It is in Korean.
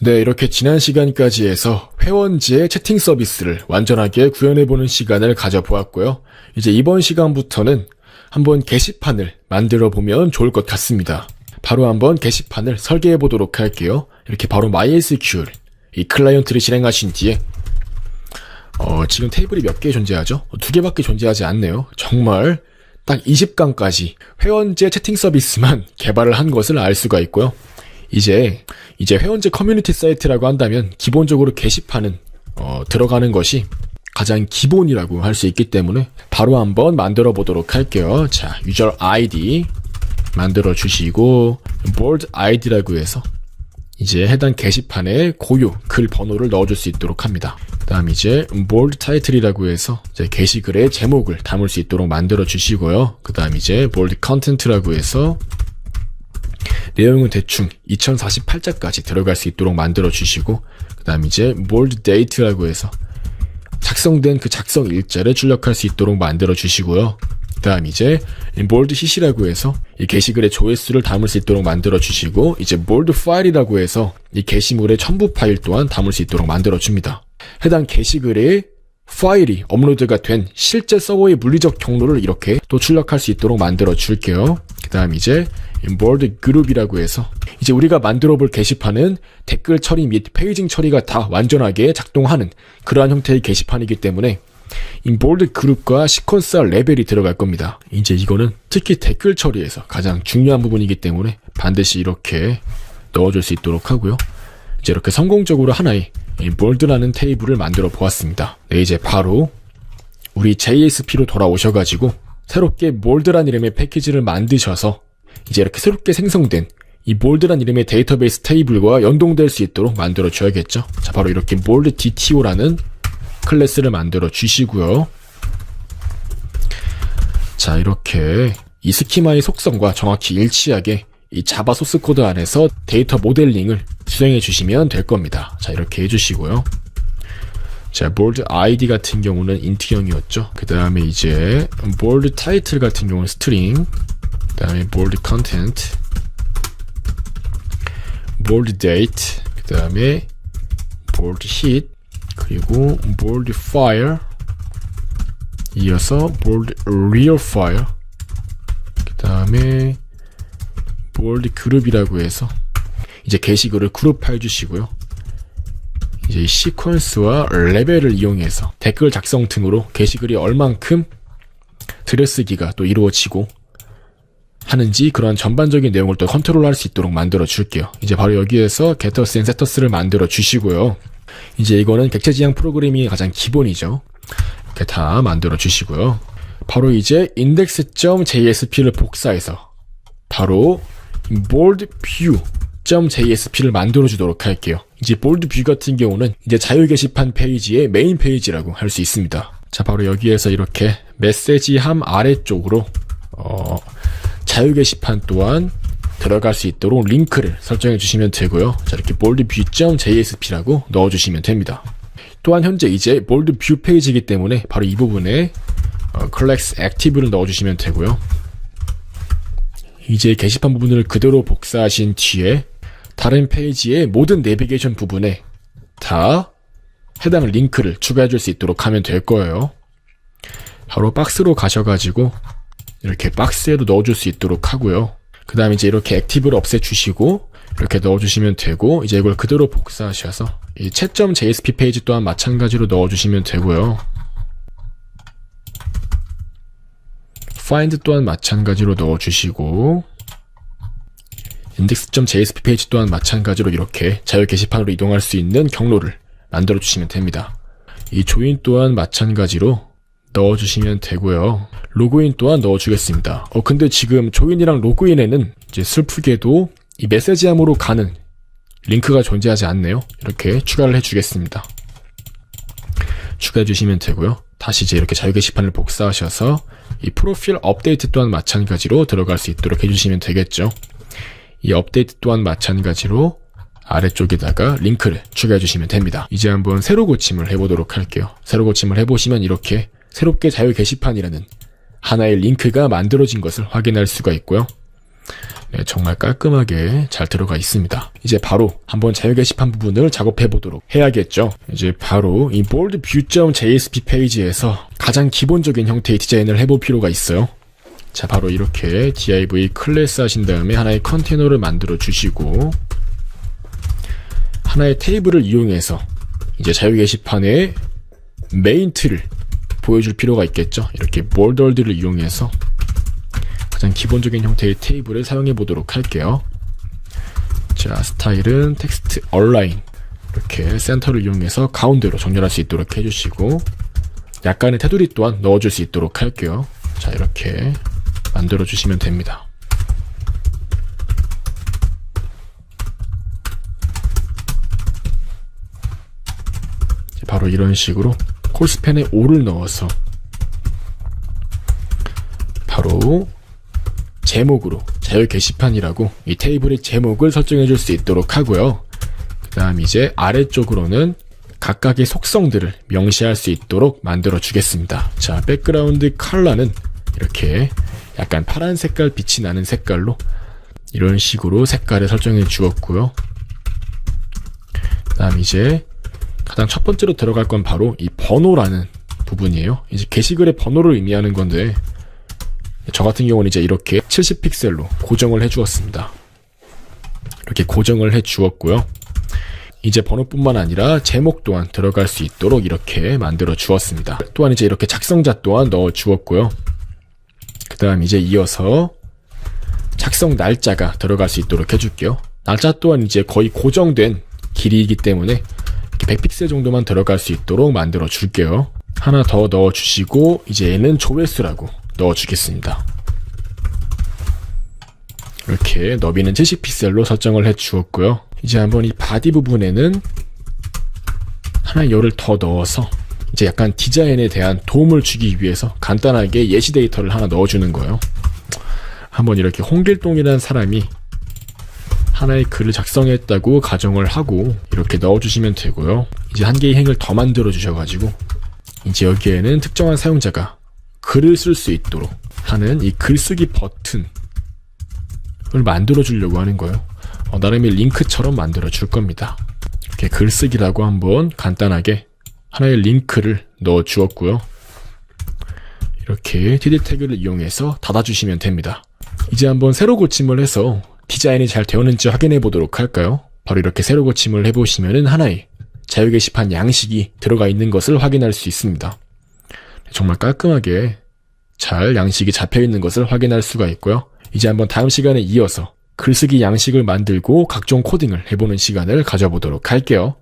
네, 이렇게 지난 시간까지 해서 회원제의 채팅 서비스를 완전하게 구현해보는 시간을 가져보았고요. 이제 이번 시간부터는 한번 게시판을 만들어 보면 좋을 것 같습니다. 바로 한번 게시판을 설계해 보도록 할게요. 이렇게 바로 MySQL 이 클라이언트를 실행하신 뒤에 어, 지금 테이블이 몇 개 존재하죠? 두 개밖에 존재하지 않네요. 정말 딱 20강까지 회원제 채팅 서비스만 개발을 한 것을 알 수가 있고요. 이제 이제 회원제 커뮤니티 사이트라고 한다면 기본적으로 게시판은 어, 들어가는 것이 가장 기본이라고 할 수 있기 때문에 바로 한번 만들어 보도록 할게요. 자, 유저 아이디 만들어 주시고 board 아이디라고 해서 이제 해당 게시판에 고유 글 번호를 넣어줄 수 있도록 합니다. 그다음 이제 board 타이틀이라고 해서 이제 게시글의 제목을 담을 수 있도록 만들어 주시고요. 그다음 이제 board content라고 해서 내용은 대충 2048자까지 들어갈 수 있도록 만들어 주시고 그 다음 이제 bold date라고 해서 작성된 그 작성 일자를 출력할 수 있도록 만들어 주시고요. 그 다음 이제 bold hit이라고 해서 이 게시글의 조회수를 담을 수 있도록 만들어 주시고 이제 bold file이라고 해서 이 게시물의 첨부 파일 또한 담을 수 있도록 만들어 줍니다. 해당 게시글의 파일이 업로드가 된 실제 서버의 물리적 경로를 이렇게 또 출력할 수 있도록 만들어 줄게요. 그 다음 이제 board group이라고 해서 이제 우리가 만들어 볼 게시판은 댓글 처리 및 페이징 처리가 다 완전하게 작동하는 그러한 형태의 게시판이기 때문에 인볼드 그룹과 시퀀서 레벨이 들어갈 겁니다. 이제 이거는 특히 댓글 처리에서 가장 중요한 부분이기 때문에 반드시 이렇게 넣어줄 수 있도록 하고요. 이제 이렇게 성공적으로 하나의 인볼드라는 테이블을 만들어 보았습니다. 네, 이제 바로 우리 JSP로 돌아오셔가지고 새롭게 몰드란 이름의 패키지를 만드셔서 이제 이렇게 새롭게 생성된 이 몰드란 이름의 데이터베이스 테이블과 연동될 수 있도록 만들어 줘야겠죠. 자, 바로 이렇게 몰드 DTO라는 클래스를 만들어 주시고요. 자, 이렇게 이 스키마의 속성과 정확히 일치하게 이 자바 소스 코드 안에서 데이터 모델링을 수행해 주시면 될 겁니다. 자, 이렇게 해 주시고요. 자, bold ID 같은 경우는 인트형이었죠. 그 다음에 이제 bold 타이틀 같은 경우는 string, 그 다음에 bold content, bold date, 그 다음에 bold hit, 그리고 bold fire, 이어서 bold real fire, 그 다음에 bold 그룹이라고 해서 이제 게시글을 그룹해 주시고요. 이제 이 시퀀스와 레벨을 이용해서 댓글 작성 등으로 게시글이 얼만큼 들여쓰기가 또 이루어지고 하는지 그런 전반적인 내용을 또 컨트롤할 수 있도록 만들어 줄게요. 이제 바로 여기에서 게터스 앤 세터스를 만들어 주시고요. 이제 이거는 객체 지향 프로그래밍의 가장 기본이죠. 이렇게 다 만들어 주시고요. 바로 이제 index.jsp를 복사해서 바로 bold view .jsp를 만들어 주도록 할게요. 이제 bold view 같은 경우는 이제 자유 게시판 페이지의 메인 페이지라고 할 수 있습니다. 자, 바로 여기에서 이렇게 메시지 함 아래쪽으로 어, 자유 게시판 또한 들어갈 수 있도록 링크를 설정해 주시면 되고요. 자, 이렇게 bold view .jsp라고 넣어 주시면 됩니다. 또한 현재 이제 bold view 페이지이기 때문에 바로 이 부분에 어, collects active를 넣어 주시면 되고요. 이제 게시판 부분을 그대로 복사하신 뒤에 다른 페이지의 모든 내비게이션 부분에 다 해당 링크를 추가해 줄 수 있도록 하면 될 거예요. 바로 박스로 가셔가지고 이렇게 박스에도 넣어줄 수 있도록 하고요. 그 다음에 이제 이렇게 액티브를 없애주시고 이렇게 넣어주시면 되고 이제 이걸 그대로 복사하셔서 이 chat.jsp 페이지 또한 마찬가지로 넣어주시면 되고요. find 또한 마찬가지로 넣어주시고 index.jsp 페이지 또한 마찬가지로 이렇게 자유 게시판으로 이동할 수 있는 경로를 만들어 주시면 됩니다. 이 조인 또한 마찬가지로 넣어 주시면 되고요. 로그인 또한 넣어 주겠습니다. 어 근데 지금 조인이랑 로그인에는 이제 슬프게도 이 메시지함으로 가는 링크가 존재하지 않네요. 이렇게 추가를 해 주겠습니다. 추가해 주시면 되고요. 다시 이제 이렇게 자유 게시판을 복사하셔서 이 프로필 업데이트 또한 마찬가지로 들어갈 수 있도록 해주시면 되겠죠. 이 업데이트 또한 마찬가지로 아래쪽에다가 링크를 추가해 주시면 됩니다. 이제 한번 새로 고침을 해보도록 할게요. 새로 고침을 해보시면 이렇게 새롭게 자유 게시판이라는 하나의 링크가 만들어진 것을 확인할 수가 있고요. 네, 정말 깔끔하게 잘 들어가 있습니다. 이제 바로 한번 자유 게시판 부분을 작업해 보도록 해야겠죠. 이제 바로 이 bold view.jsp 페이지에서 가장 기본적인 형태의 디자인을 해볼 필요가 있어요. 자, 바로 이렇게 div 클래스 하신 다음에 하나의 컨테이너를 만들어 주시고 하나의 테이블을 이용해서 이제 자유 게시판에 메인 틀을 보여줄 필요가 있겠죠. 이렇게 볼더들을 이용해서 가장 기본적인 형태의 테이블을 사용해 보도록 할게요. 자, 스타일은 텍스트 얼라인 이렇게 센터를 이용해서 가운데로 정렬할 수 있도록 해주시고 약간의 테두리 또한 넣어줄 수 있도록 할게요. 자, 이렇게 만들어 주시면 됩니다. 바로 이런 식으로 콜스펜에 5를 넣어서 바로 제목으로 자유 게시판이라고 이 테이블의 제목을 설정해 줄 수 있도록 하고요. 그 다음 이제 아래쪽으로는 각각의 속성들을 명시할 수 있도록 만들어 주겠습니다. 자, 백그라운드 컬러는 이렇게 약간 파란 색깔 빛이 나는 색깔로 이런 식으로 색깔을 설정해 주었고요. 그 다음 이제 가장 첫 번째로 들어갈 건 바로 이 번호라는 부분이에요. 이제 게시글의 번호를 의미하는 건데 저 같은 경우는 이제 이렇게 70픽셀로 고정을 해 주었습니다. 이렇게 고정을 해 주었고요. 이제 번호뿐만 아니라 제목 또한 들어갈 수 있도록 이렇게 만들어 주었습니다. 또한 이제 이렇게 작성자 또한 넣어 주었고요. 그 다음 이제 이어서 작성 날짜가 들어갈 수 있도록 해줄게요. 날짜 또한 이제 거의 고정된 길이이기 때문에 100픽셀 정도만 들어갈 수 있도록 만들어 줄게요. 하나 더 넣어 주시고 이제 얘는 조회수라고 넣어 주겠습니다. 이렇게 너비는 70픽셀로 설정을 해 주었고요. 이제 한번 이 바디 부분에는 하나 열을 더 넣어서 이제 약간 디자인에 대한 도움을 주기 위해서 간단하게 예시 데이터를 하나 넣어주는 거예요. 한번 이렇게 홍길동이라는 사람이 하나의 글을 작성했다고 가정을 하고 이렇게 넣어주시면 되고요. 이제 한 개의 행을 더 만들어 주셔가지고 이제 여기에는 특정한 사용자가 글을 쓸 수 있도록 하는 이 글쓰기 버튼을 만들어 주려고 하는 거예요. 어, 나름의 링크처럼 만들어 줄 겁니다. 이렇게 글쓰기라고 한번 간단하게 하나의 링크를 넣어 주었고요. 이렇게 TD 태그를 이용해서 닫아주시면 됩니다. 이제 한번 새로 고침을 해서 디자인이 잘 되었는지 확인해 보도록 할까요? 바로 이렇게 새로 고침을 해보시면 하나의 자유 게시판 양식이 들어가 있는 것을 확인할 수 있습니다. 정말 깔끔하게 잘 양식이 잡혀 있는 것을 확인할 수가 있고요. 이제 한번 다음 시간에 이어서 글쓰기 양식을 만들고 각종 코딩을 해보는 시간을 가져보도록 할게요.